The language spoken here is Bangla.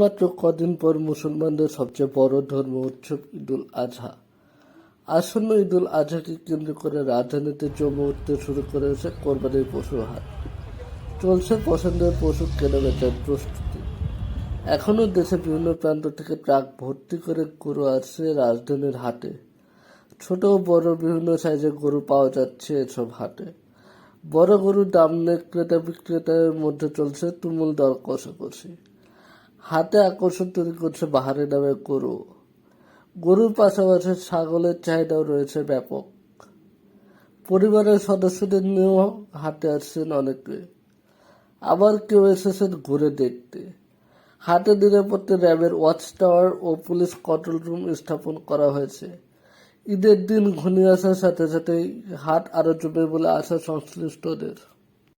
মাত্র কদিন পর মুসলমানদের সবচেয়ে বড় ধর্ম উৎসব ঈদুল আজহা। আসন্ন ঈদুল আজহাকে কেন্দ্র করে রাজধানীতে জমে উঠতে শুরু করেছে কোরবানির পশু হাট চলছে পছন্দের পশু কেনাবেচার প্রস্তুতি। এখনও দেশের বিভিন্ন প্রান্ত থেকে ট্রাক ভর্তি করে গরু আসছে রাজধানীর হাটে। ছোট বড় বিভিন্ন সাইজের গরু পাওয়া যাচ্ছে এসব হাটে। বড় গরুর দাম নিয়ে ক্রেতা বিক্রেতার মধ্যে চলছে তুমুল দর কষাকষি হাতে আকর্ষণ তৈরি করছে বাহারি নামের গরু। গরুর পাশাপাশি ছাগলের চাহিদাও রয়েছে ব্যাপক। পরিবারের সদস্যদের নিয়েও হাটে আসছেন অনেকে। আবার কেউ এসেছেন ঘুরে দেখতে। হাটে নিরাপত্তে র্যাবের ওয়াচ টাওয়ার ও পুলিশ কন্ট্রোল রুম স্থাপন করা হয়েছে। ঈদের দিন ঘনিয়ে আসার সাথে সাথেই হাট আরও জমে বলে আশা সংশ্লিষ্টদের।